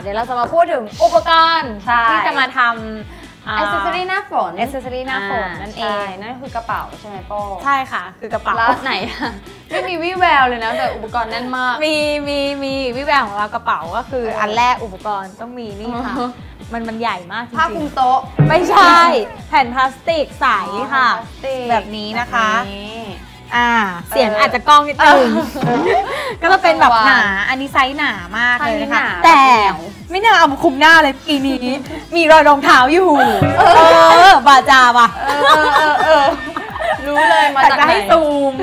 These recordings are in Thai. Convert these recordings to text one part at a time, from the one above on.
เดี๋ยวเราจะมาพูดถึงอุปกรณ์ใช่ ที่จะมาทำอ c เซสซอรี่หน้าฝน อ c เซสซอรี่หน้าฝนนั่นเอง ใช่นั่นคือกระเป๋าใช่ไหมโป้ใช่ค่ะ คือกระเป๋า แล้วไหนอะ ไม่มีวี่แววเลยนะแต่อุปกรณ์แน่นมาก มีมีมีวิแววของเรากระเป๋าก็คือเอออัอันแรกอุปกรณ์ต้องมีนี่ค่ะ อือฮึมันมันใหญ่มากจริงๆ ผ้าคลุมโต๊ะไม่ใช่ แผ่นพลาสติกใสค่ะอ๋อพลาสติกแบบนี้นะคะ แบบนี้ อ่า เสียงเออออาจจะกล้องนิดนึงเออ ก็จะเป็นแบบต้องระวังหนา อันนี้ไซส์หนามากเลยนะคะไซส์หนาแต่เหนียวไม่น่าเอามาคุมหน้าเลยปีนี้ มีรอยรองเท้าอยู่ เออบาจาว่ะเออเออเออเออรู้เลยมาจากแต่จะไหนให้ซูม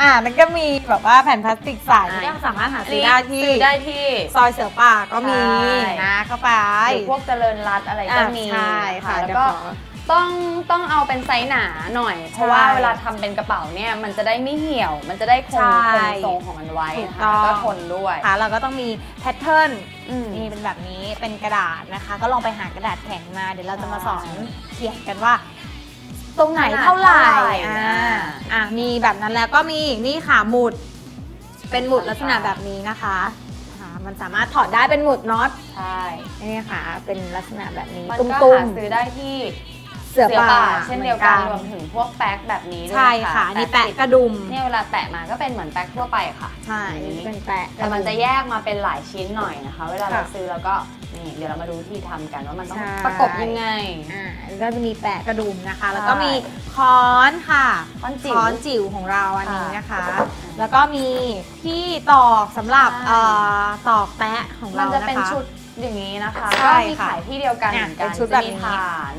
อ่ามันก็มีแบบว่าแผ่นพลาสติกใสอ่าก็สามารถหาอันซื้อนี้ได้ที่ซื้อได้ที่ ซอยเสือป่าก็มีใช่นะเข้าไปหรือพวกเจริญรัตน์อะไรก็มีอะใช่ค่ะแล้วเดี๋ยวก็ขอ ต้องต้องเอาเป็นไซส์หนาหน่อย เพราะว่าใช่เวลาทำเป็นกระเป๋าเนี่ยมันจะได้ไม่เหี่ยว มันจะได้คงใช่คงทรงของมันไว้ถูกนะคะต้องแล้วก็ทนด้วยค่ะเราก็ต้องมีแพทเทิร์นอืมนี่เป็นแบบนี้เป็นกระดาษนะคะ ก็ลองไปหากระดาษแข็งมาเดี๋ยวเราจะมาสอนใช่เขียนกันว่า ตรงไหนเท่าไหร่ขนาดเท่าไหร่อ่าอ่าอะมีแบบนั้นแล้วก็มีนี่ค่ะหมุด เป็นหมุดลักษณะแบบนี้นะคะอ่ามันสามารถถอดได้เป็นหมุดน็อต ใช่ นี่ค่ะ เป็นลักษณะแบบนี้มันตุ้ก็มหาซื้อได้ที่ๆเสือป่าเช่นเดียวกันรวมถึงพวกแป๊กแบบนี้ด้วยใช่ค่ะอันนี่แปะกระดุมเนี่ยเวลาแปะมาก็เป็นเหมือนแป๊กทั่วไปค่ะ ใช่อันนี่เป็นแปะแต่มันจะแยกมาเป็นหลายชิ้นหน่อยนะคะ เวลาเราค่ะซื้อแล้วก็นี่เดี๋ยวเรามาดูที่ทำกันว่ามันต้องใช่ประกบยังไงอ่าอันนี้ก็จะมีแปะกระดุมนะคะ แล้วก็ใช่มีค้อนค่ะค้อนจิ๋วค้อนจิ๋วของเราอันนี้นะคะค่ะแล้วก็มีที่ตอกสำหรับใช่เอ่อตอกแปะของมัเรานนจะเป็นชุดอย่างนี้นะคะใช่ก็มีค่ะขายที่เดียวกันเหมือนกัเป็นนชุดจะแบบมีนี้ฐาน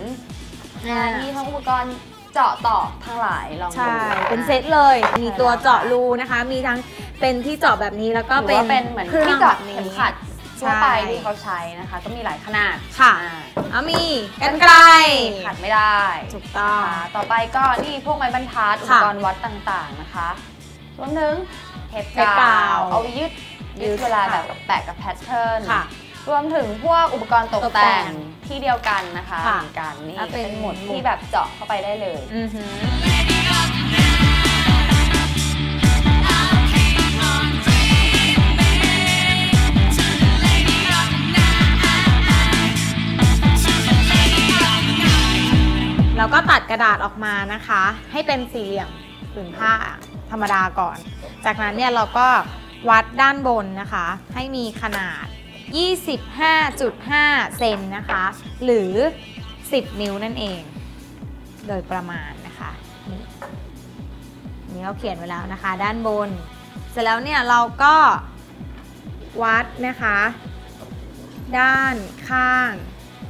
อ่ามีทั้งอุปกรณ์เจาะตอกทั้งหลายลองดูใช่ เป็นเซตเลย มีตัวเจาะรูนะคะ มีทั้งเป็นที่เจาะแบบนี้แล้วก็หรือเป็นว่าเป็นเหมือนครื่องที่เจาะแบบนี้เข็มขัดทั่วไปใช่ที่เขาใช้นะคะ ก็มีหลายขนาดค่ะอ่าเอามีกันไกลขัดไม่ได้ถูกต้องนะคะต่อไปก็นี่พวกไม้บรรทัดอุปค่ะกรณ์วัดต่างๆนะคะรวมถึงเทปเทปกาวเอาไว้ยึดยึยึดดเวลาค่ะ แบบแปะกับแพทเทิร์น ค่ะ รวมถึงพวกอุปกรณ์ตกตกแต่แต่งง ที่เดียวกันนะคะค่ะเหมือนกันนี่อะเป็นเป็นหมุดหมุดที่แบบเจาะเข้าไปได้เลยอือหือเราก็ตัดกระดาษออกมานะคะ ให้เป็นสี่เหลี่ยมผืนผ้าธรรมดาก่อน จากนั้นเนี่ยเราก็วัดด้านบนนะคะ ให้มีขนาด 25.5 เซนนะคะ หรือ 10 นิ้วนั่นเอง โดยประมาณนะคะนี่นี่เราเขียนไว้แล้วนะคะ ด้านบน เสร็จแล้วเนี่ยเราก็วัดนะคะ ด้านข้าง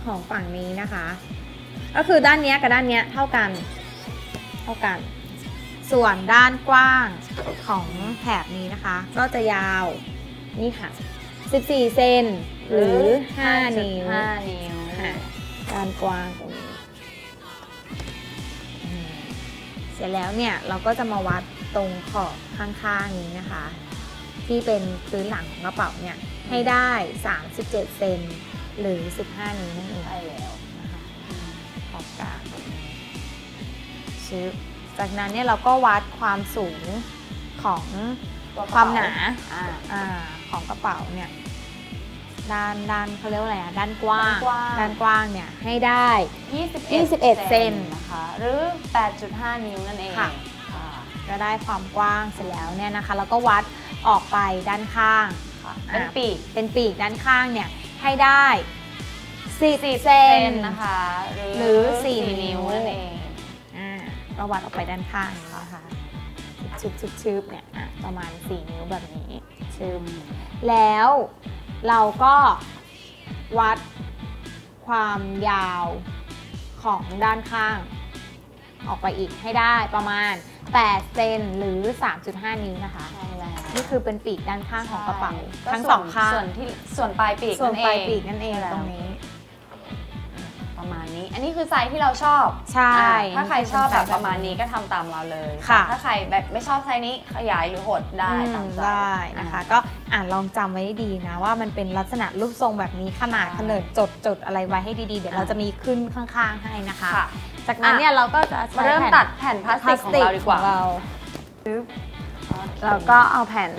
ของฝั่งนี้นะคะ ก็คือด้านนี้กับด้านนี้เท่ากัน เท่ากัน ส่วนด้านกว้างของแถบนี้นะคะ ก็จะยาวนี่ค่ะ 14 เซนหรือ 5 นิ้ว5นิ้วค่ะด้านกว้างตรงนี้อืมเสร็จแล้วเนี่ยเราก็จะมาวัดตรงขอบข้างๆนี้นะคะ ที่เป็นพื้นหลังของกระเป๋าเนี่ยให้ได้ 37 เซนหรือ 15 นิ้วนั่นเองใช่แล้วนะคะขอบกลางชึบจากนั้นเนี่ยเราก็วัดความสูงของตัวกระ ความเป๋หนาอ่าอ่าของกระเป๋าเนี่ยด้านด้านเขาเรียกว่าอะไรอะด้านกว้างด้านกว้างด้านกว้างเนี่ยให้ได้21 21 เซนนะคะหรือ 8.5 นิ้วนั่นเองค่ะค่ะก็ได้ความกว้างเสร็จแล้วเนี่ยนะคะ แล้วก็วัดออกไปด้านข้างค่ะเป็นปีกเป็นปีกด้านข้างเนี่ยให้ได้10 10เซนนะคะหรือสี่4นิ้นิ้ววนั่นเองอ่าก็วัดออกไปด้านข้างอย่างนี้นะคะชึบชึบชึบเนี่ยอะ ประมาณ 4 นิ้วแบบนี้ชึบแล้วเราก็วัดความยาวของด้านข้าง ออกไปอีกให้ได้ประมาณ 8 เซนหรือ 3.5 นิ้วนะคะ ใช่แล้วนี่คือเป็นปีกด้านข้างของกระเป๋าใช่ทั้งก็สองข้างส่วนที่ส่วนปลายปีกส่วนนั่นเองปลายปีกนั่นเองใช่แล้วตรงนี้ประมาณนี้ อันนี้คือไซส์ที่เราชอบใช่อ่าถ้าใครชอบแบบนี่คือไซส์แบบประมาณนี้ก็ทำตามเราเลยค่ะ ถ้าใครแบบไม่ชอบไซส์นี้ขยายหรือหดได้อืมตามใจได้นะคะ ก็อ่านลองจำไว้ให้ดีนะว่ามันเป็นลักษณะรูปทรงแบบนี้ขนาดใช่ขนาดจดจดอะไรไว้ให้ดีๆ เดี๋ยวเราจะมีขึ้นข้างๆให้นะคะ ค่ะ จากนั้นเนี่ยเราก็จะมาใช้เริ่มแผ่นตัดแผ่นพลาสติกของเราดีกว่าของเราปึ๊บเราก็เอาแผ่น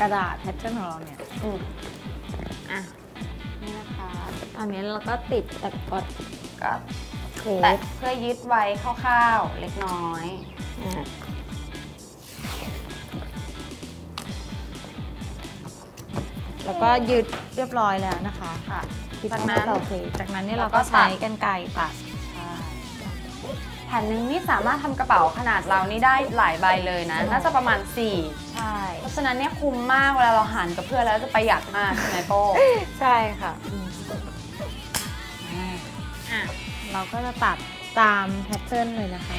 กระดาษแพทเทิร์นของเราเนี่ยอืม อะอันนี้เราก็ติดแต่กด ก็เคแตะสเพื่อยึดไว้คร่าวๆเล็กน้อยอะแล้วก็ยึดเรียบร้อยแล้วนะคะค่ะที่จากต้องนั้นต่อเคสจากนั้นเนี่ยเราเราก็ก็ใช้ตัดกันไกรตัดใช่แผ่นหนึ่งนี่สามารถทำกระเป๋าขนาดเรานี่ได้หลายใบเลยนะ น่าจะประมาณ 4 ใช่ เพราะฉะนั้นเนี่ยคุ้มมากเวลาเราหันกับเพื่อนแล้วจะประหยัดมากใช่ไหมโป้ใช่ค่ะอะ เราก็จะตัดตามแพทเทิร์นเลยนะคะ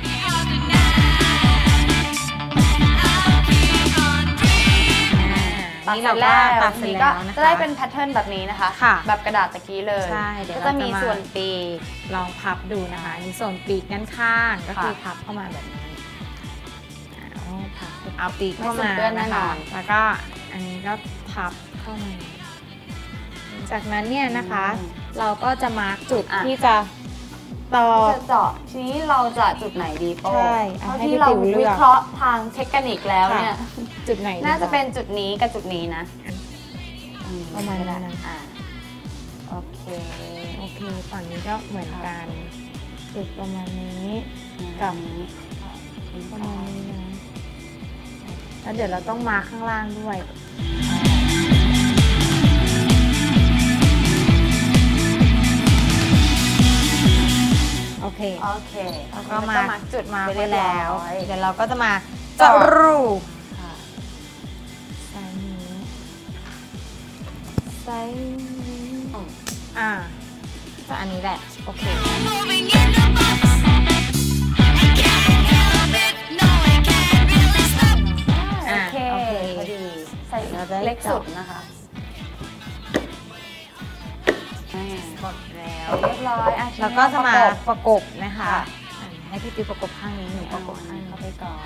อ่านี่เราก็ตัดเสร็จแล้วนะคะจะได้เป็นแพทเทิร์นแบบนี้นะคะค่ะแบบกระดาษตะกี้เลยใช่เดี๋ยวก็จะมีเราจะมาส่วนปีกลองพับดูนะคะอันนี้ส่วนปีกด้านข้างก็คือค่ะพับเข้ามาแบบนี้เอาพับเอาปีกเข้าไม่มาสุดเปื้อนแน่นะนคะอนแล้วก็อันนี้ก็พับเข้ามาจากนั้นเนี่ยนะคะ เราก็จะมาร์กจุดอะที่จะ ต่อจะเจาะทีนี้เราจะจุดไหนดีโป้ใช่อะเท่าให้ที่พี่เราติ๋วเลืวิอก เคราะห์ทางเทคนิคแล้วเนี่ยค่ะจุดไหนดีน่าจะคเป็นจุดนี้กับจุดนี้นะประมาณนั้นนะ อะโอเคโอเคฝั่งนี้ก็เหมือนกันจุดประมาณนี้ กับประมาณนี้นะแล้วเดี๋ยวเราต้องมาร์คข้างล่างด้วย โอเคโอเคแล้วก็มามาจุดมาไปไว้เรียบร้แล้วอยเดี๋ยวเราก็จะมาเจาะเจาะรูค่ ประกบประกบนะคะค่ะอะให้พี่ติ๊วประกบข้างนี้หนูปเอาระกบข้างนี้เข้าไปก่อน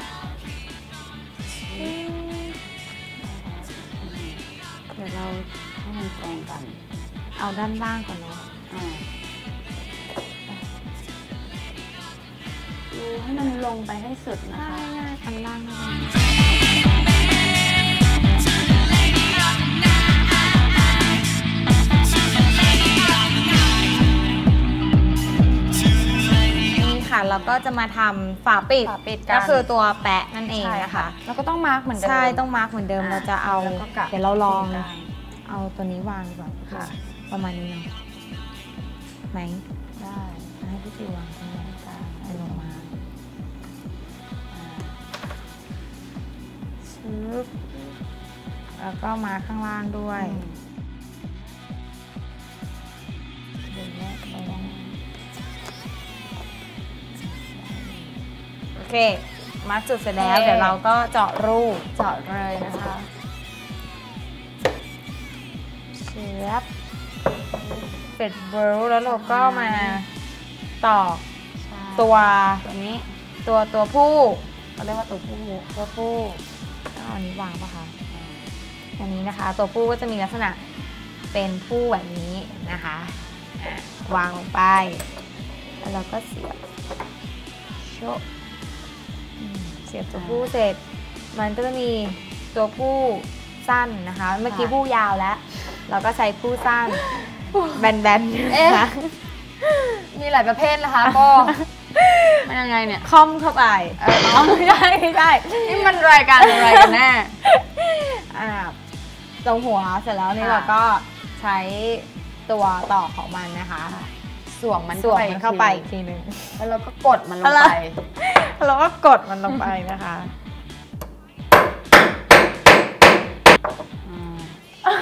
เดี๋ยวเราให้มันตรงกัน เอาด้านล่างก่อนเนาะอ่าดูให้มันลงไปให้สุดนะคะง่ายๆอันล่างนะคะ นี่ค่ะเราก็จะมาทำฝาปิดฝาปิดกัน ก็คือตัวแปะนั่นเองใช่นะค่ะคะแล้วก็ต้องมาร์กเหมือนเดิมใช่ต้องมาร์กเหมือนเดิมอะเราจะเอาแล้วก็กะเดี๋ยวเราลองได้ เอาตัวนี้วางดีกว่าค่ะ ประมาณนี้เนาะไหมได้ให้พี่ติววางตรงนี้กลางให้ลงมาอ่าชึบแล้วก็มาข้างล่างด้วย อืม เค มาร์กจุดเสร็จแล้ว เดี๋ยวเราก็เจาะรูเจาะเลยนะคะเชือบเสร็จเบิลแล้วเราก็มาตอกใช่ตัวตัวนี้ ตัวตัวผู้เขาเรียกว่าตัวผู้ตัวผู้เอาอันนี้วางปะคะอันนี้นะคะ ตัวผู้ก็จะมีลักษณะเป็นผู้แบบนี้นะคะอะวางลงไป แล้วเราก็เสียบโชะอืม เสียบตัวผู้เสร็จ มันก็จะมีตัวผู้สั้นนะคะ เมื่อกี้ผู้ยาวแล้ว เราก็ใช้ผู้สั้นแบนๆเอ๊ะนะคะมีหลายประเภทนะคะก็มันยังไงเนี่ยค่อมเข้าไปเอออ๋อไม่ได้ไม่ได้นี่มันรายการอะไรกันแน่อ่าตรงหัวเสร็จแล้วนี่ค่ะเราก็ใช้ตัวต่อของมันนะคะส วมมันสวมมันเข้าไปอีกทีหนึ่งแล้วเราก็กดมันลงอะไรไปแล้วก็กดมันลงไปนะคะ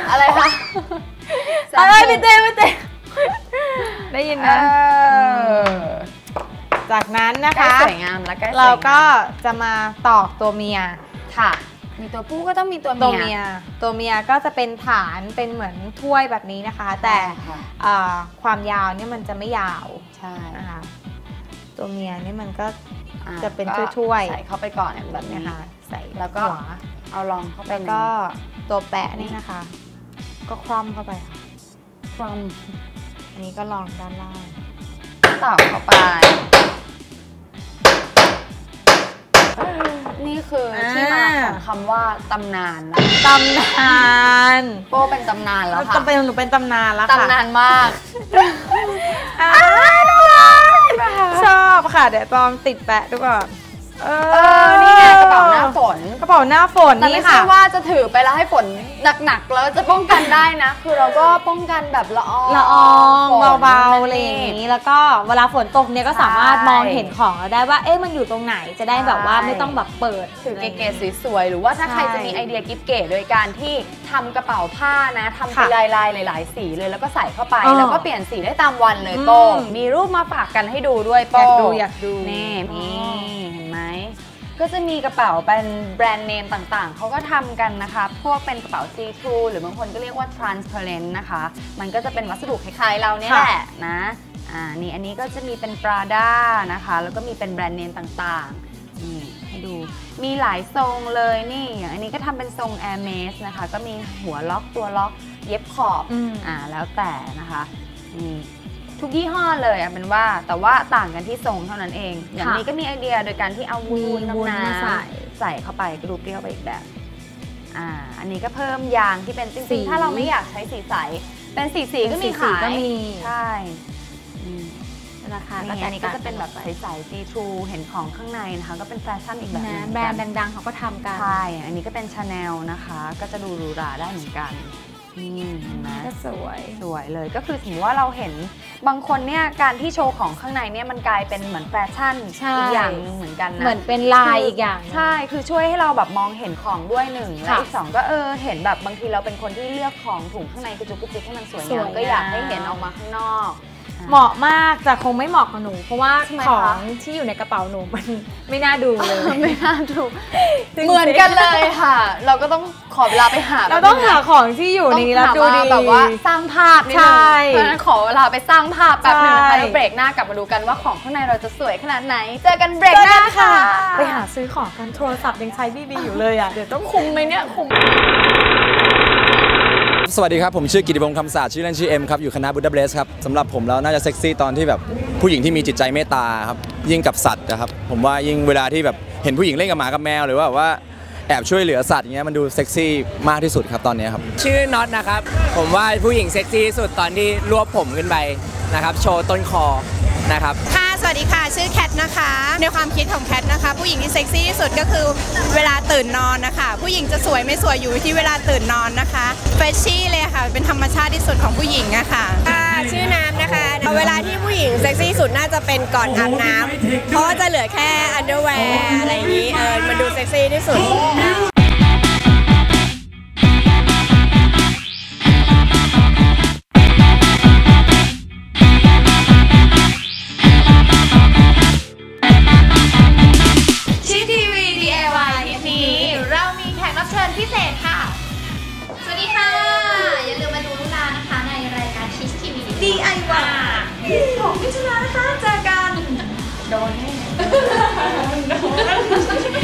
อะไรคะอะไรไม่เต้ไม่เต้ได้ยินเอนะอจากนั้นนะใกล้คะสวยงามแล้วใกล้สวยงามเราก็จะมาตอกตัวเมียค่ะ มีตัวผู้ก็ต้องมีตัวตัวเมีเมียยตัวเมียก็จะเป็นฐานเป็นเหมือนถ้วยแบบนี้นะคะ แต่ค่ะอ่าความยาวเนี่ยมันจะไม่ยาวใช่นะคะตัวเมียนี่มันก็อ่จะเป็นก็ถ้วยๆใส่เข้าไปก่อนเนี่ยแบแบบบนี้นี้ค่ะ ใส่แล้วก็หัวเอาลองเข้าไปแล้วก็ตัวแปะนี่นะคะ ก็คว่ำเข้าไปค่ะความอันนี้ก็ลองด้านล่างต่อเข้าไป นี่คือที่มา ของคำว่าตำนานนะตำนานโป้เป็นตำนานแล้วค่ะจะเป็นหนูเป็นตำนานแล้วค่ะตำนานมากอ่าชอบค่ะ เดี๋ยวตองติดแปะดูก่อน เอเออนี่ไงกระเป๋าหน้าฝน กระเป๋าหน้าฝนแต่นี่ไม่ค่ะใช่ว่าจะถือไปแล้วให้ฝนหนักๆแล้วจะป้องกันได้นะ คือเราก็ป้องกันแบบละอองละอองฝน เบาๆอะไรอย่างนี้แล้วก็เวลาฝนตกเนี่ยก็สามารถมองเห็นของเราได้ว่า เอ๊ะมันอยู่ตรงไหนจะได้แบบว่าไม่ต้องแบบเปิด ถือเก๋ๆสวยๆ หรือว่าถ้าใครใช่จะมีไอเดียกิฟต์เก๋โดยการที่ทำกระเป๋าผ้านะทำเป็นค่ะลายๆหลาย ๆ สีเลยแล้วก็ใส่เข้าไปอ๋อแล้วก็เปลี่ยนสีได้ตามวันเลยอืมโป้มีรูปมาฝากกันให้ดูด้วยอโป้ยากดูอยากดู นี่อ๋นี่อเห็นไหม ก็จะมีกระเป๋าเป็นแบรนด์เนมต่างๆ เขาก็ทำกันนะคะ พวกเป็นกระเป๋า C2 หรือบางคนก็เรียกว่า transparent นะคะ มันก็จะเป็นวัสดุคล้ายๆเราเนี่ยแหละนะ อ่า นี่อันนี้ก็จะมีเป็น Prada นะคะ แล้วก็มีเป็นแบรนด์เนมต่างๆ นี่ให้ดู มีหลายทรงเลยนี่ อย่างอันนี้ก็ทำเป็นทรง Air m a s นะคะ ก็มีหัวล็อกตัวล็อกเย็บขอบอืมอ่า แล้วแต่นะคะ นี่ ทุกยี่ห้อเลยอะเป็นว่าแต่ว่าต่างกันที่ทรงเท่านั้นเอง อย่างค่ะนี้ก็มีไอเดียโดยการที่เอาวุ้นมีวุ้นน้ำมาน้ใส่ำใส่เข้าไปก็ดูเปรี้ยวไปอีกแบบอ่าอันนี้ก็เพิ่มยางที่เป็นจสีริงๆถ้าเราไม่อยากใช้สีใส เป็นสีสีๆก็มีเป็นสีๆขายก็มีใช่อืมราคาก็นี่แตอักนนี้ก็ต่างจะเป็นแบบไปใสๆ see through เห็นของข้างในนะคะ ก็เป็นแฟชั่นอีกแบบหนึนะงแบรนด์ดังๆเขาก็ทำกันใช่อันนี้ก็เป็นชาแนลนะคะ ก็จะดูหรูหราได้เหมือนกัน นี่เห็นไหมก็สวย สวยเลยก็คือสมมติว่าเราเห็นบางคนเนี่ยการที่โชว์ของข้างในเนี่ยมันกลายเป็นเหมือนแฟชั่นใช่ อีกอย่างหนึงเหมือนกันนะเหมือนเป็นลายอีกอย่างหนึ่งใช่คือช่วยให้เราแบบมองเห็นของด้วยหนึ่งและค่ะอีกสองก็เออเห็นแบบบางทีเราเป็นคนที่เลือกของถุงข้างในกระจุกกระจิกให้มันสวยสงาวยมงามก็อยากให้เห็นออกมาข้างนอก เหมาะมากแต่คงไม่เหมาะกับหนู เพราะว่าทำไมขอคะงที่อยู่ในกระเป๋าหนูมันไม่น่าดูเลย ไม่น่าถูกจริงๆ เหมือนกันเลยค่ะ เราก็ต้องขอเวลาไปหาเราต้องหาของที่อยู่ในนี้แล้วดูดี แบบว่าสร้างภาพนิดนึงใช่เพราะฉะนั้นขอเวลาไปสร้างภาพแป๊บหนึงนะคะใช่ แล้วเบรกหน้ากลับมาดูกันว่าของข้างในเราจะสวยขนาดไหน เจอกันเบรกหน้าค่ะ ไปหาซื้อของกันโทรศัพท์ยังใช้บีบีอยู่เลยอะเดี๋ยวต้องคุมไหมเนี่ยคุม สวัสดีครับ ผมชื่อกิติพงศ์คำศาสตร์ชื่อเล่นชื่อเอ็มครับ อยู่คณะบุดาเบสครับสำหรับผมแล้วน่าจะเซ็กซี่ตอนที่แบบผู้หญิงที่มีจิตใจเมตตาครับยิ่งกับสัตว์นะครับผมว่ายิ่งเวลาที่แบบเห็นผู้หญิงเล่นกับหมากับแมวหรือว่าแบบว่าแอบช่วยเหลือสัตว์อย่างเงี้ยมันดูเซ็กซี่มากที่สุดครับตอนนี้ครับชื่อน็อตนะครับ ผมว่าผู้หญิงเซ็กซี่ที่สุดตอนที่รวบผมขึ้นไปนะครับ โชว์ต้นคอนะครับค่ะ สวัสดีค่ะ ชื่อแคทนะคะ ในความคิดของแคทนะคะ ผู้หญิงที่เซ็กซี่ที่สุดก็คือเวลาตื่นนอนนะคะ ผู้หญิงจะสวยไม่สวยอยู่ที่เวลาตื่นนอนนะคะเฟชชี่เลยค่ะ เป็นธรรมชาติที่สุดของผู้หญิงอะค่ะชื่อน้ำนะคะเวลาที่ผู้หญิงเซ็กซี่สุดน่าจะเป็นก่อนอาบน้ำเพราะจะเหลือแค่อันเดอร์แวร์อะไรอย่างนี้เออมันดูเซ็กซี่ที่สุด กว่าที่ของพิชนานะคะจากการโดนแน่โดน